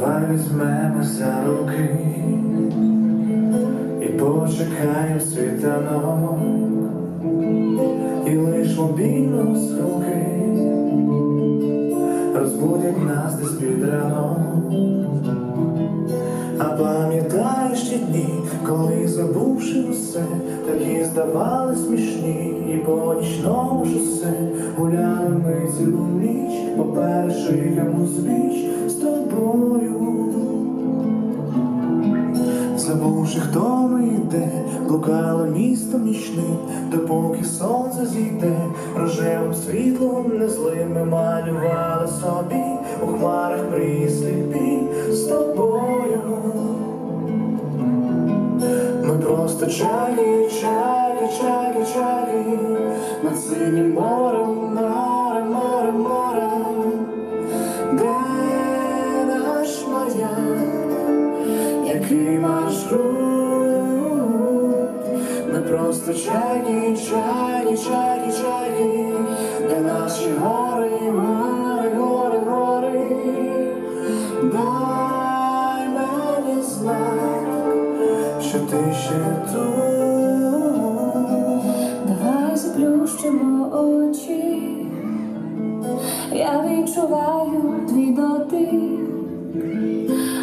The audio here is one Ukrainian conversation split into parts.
Давай візьмемо за руки і почекаємо світанок, і лиш обійно з руки розбудять нас десь під ранок. А пам'ятаєш ті дні, коли забувши усе, такі здавали смішні, і по нічному шосе гуляли ми цілу ніч, по першому збіч з тобою. Забувши, хто ми йде, блукало місто нічне, допоки сонце зійде, рожевим світлом незлим ми малювали собі у хмарах мрії просто чаги, чаги, чаги, чаги, над синім морем, море, море, море, де наш маяк? який маршрут, ми просто чаги, чаги, чаги, чаги, де наші гори, гори, гори, гори, дай мені знак, що ти ще тут. Давай заплющимо очі, я відчуваю твій дотик,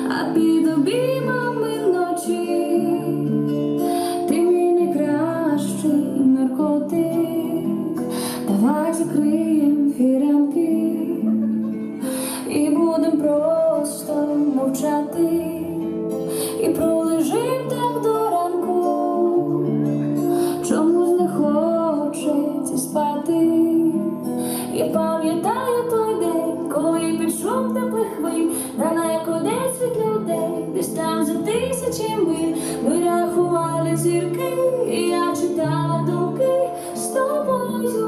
а під обіймами ночі ти мій найкращий наркотик. Давай закриєм фіранки і будем просто мовчати, далеко десь від людей, десь там за тисячі миль ми рахували зірки, і я читала думки з тобою.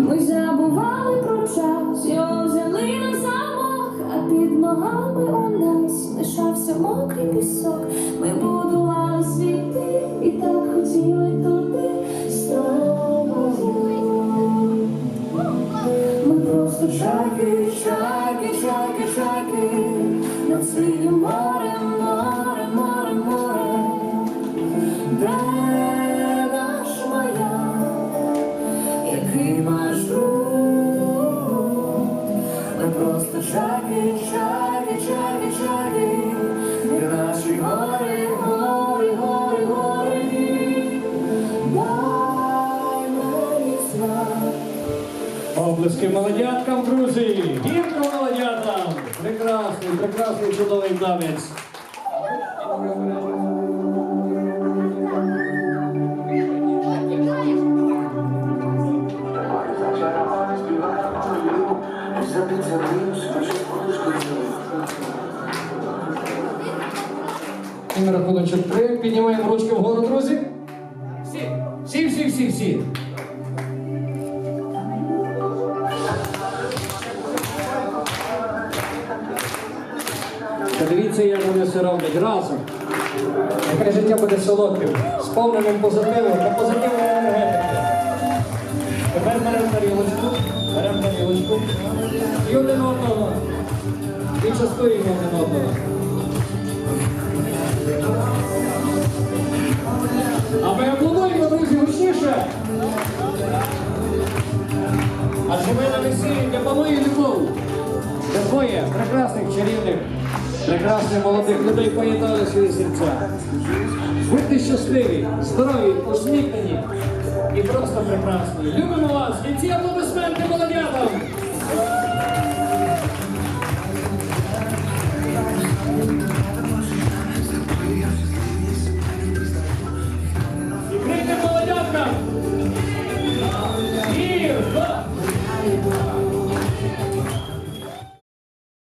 Ми забували про час, його взяли на замок, а під ногами у нас лишався мокрий пісок. Ми будували світи і так хотіли туди над море, море, море, море, де наш маяк, який просто шаги, шаги, шаги, чаги, Облески молодяткам, друзі! Гірко молодятам! Прекрасний, прекрасний чудовий дамець. І на рахуночок три. Піднімаємо ручки вгору, друзі. Всі, всі, всі, всі, всі. Подивіться, як вони все роблять разом. Яке життя буде солодким, сповненим позитивом та позитивної енергетики. Тепер беремо тарілочку, беремо тарілочку і один одного. І частуємо один одного. А ми аплодуємо, друзі, гучніше. Адже ми на весіллі для панує любов. Де двоє прекрасних чарівних, прекрасних молодих людей поєднали свої серця. Будьте щасливі, здорові, усміхнені і просто прекрасні. Любимо вас! І ці аплодисменти молодятам!